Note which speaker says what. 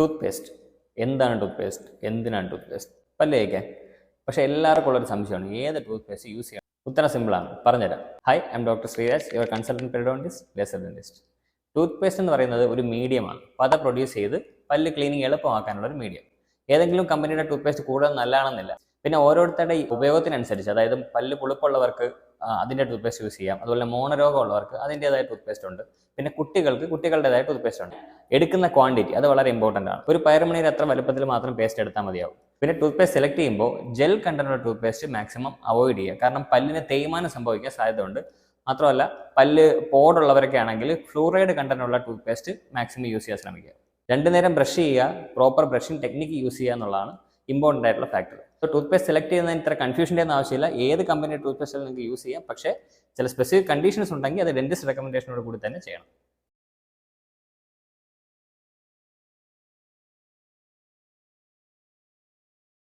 Speaker 1: Tooth paste എന്താണ് toothpaste എന്തിനാണ് toothpaste പല്ല് പക്ഷേ എല്ലാവർക്കും ഉള്ളൊരു സംശയമാണ്. ഏത് ടൂത്ത് പേസ്റ്റ് യൂസ് ചെയ്യണം? ഉത്തരം സിമ്പിളാണ് പറഞ്ഞുതരാം. Hi I am doctor Sreeraj. Your consultant pedodontist laser dentist toothpaste എന്ന് പറയുന്നത് ഒരു മീഡിയമാണ് പത പ്രൊഡ്യൂസ് ചെയ്ത് പല്ല് ക്ലീനിങ് എളുപ്പമാക്കാനുള്ള ഒരു മീഡിയം ഏതെങ്കിലും കമ്പനിയുടെ ടൂത്ത് പേസ്റ്റ് കൂടുതൽ നല്ലതാണെന്നില്ല. പിന്നെ ഓരോരുത്തരുടെ ഉപയോഗത്തിനനുസരിച്ച് അതായത് പല്ല് പുളിപ്പുള്ളവർക്ക് അതിന്റെ ടൂത്ത് പേസ്റ്റ് യൂസ് ചെയ്യാം. അതുപോലെ മോണരോഗമുള്ളവർക്ക് അതിന്റെതായ ടൂത്ത് പേസ്റ്റ് ഉണ്ട്. പിന്നെ കുട്ടികൾക്ക് കുട്ടികളുടേതായ ടൂത്ത് പേസ്റ്റ് ഉണ്ട്. എടുക്കുന്ന ക്വാണ്ടിറ്റി അത് വളരെ ഇമ്പോർട്ടന്റ് ആണ്. ഒരു പയറുമണിയിൽ അത്ര വലുപ്പത്തിൽ മാത്രം പേസ്റ്റ് എടുത്താൽ മതിയാവും. പിന്നെ ടൂത്ത് പേസ്റ്റ് സെലക്ട് ചെയ്യുമ്പോൾ ജെൽ കണ്ടനുള്ള ടൂത്ത് പേസ്റ്റ് മാക്സിമം അവോയ്ഡ് ചെയ്യുക. കാരണം പല്ലിന് തേയ്മാനം സംഭവിക്കാൻ സാധ്യതയുണ്ട്. മാത്രമല്ല പല്ല് പോടുള്ളവരൊക്കെ ആണെങ്കിൽ ഫ്ലൂറൈഡ് കണ്ടനുള്ള ടൂത്ത് പേസ്റ്റ് മാക്സിമം യൂസ് ചെയ്യാൻ ശ്രമിക്കുക. രണ്ടു നേരം ബ്രഷ് ചെയ്യുക പ്രോപ്പർ ബ്രഷിംഗ് ടെക്നിക്ക് യൂസ് ചെയ്യുക എന്നുള്ളതാണ് ഇമ്പോർട്ടന്റ് ആയിട്ടുള്ള factor so toothpaste select ചെയ്യുന്നതിന് ഇത്ര കൺഫ്യൂഷന്റെ ഒന്നും ആവശ്യമില്ല. ഏത് കമ്പനി ടൂത്ത് പേസ്റ്റിൽ നിങ്ങൾക്ക് യൂസ് ചെയ്യാം. പക്ഷേ ചില സ്പെസിഫിക് കണ്ടീഷൻസ് ഉണ്ടെങ്കിൽ അത് ഡെന്റിസ്റ്റ് റെക്കമെൻഡേഷനോട് കൂടി തന്നെ ചെയ്യണം.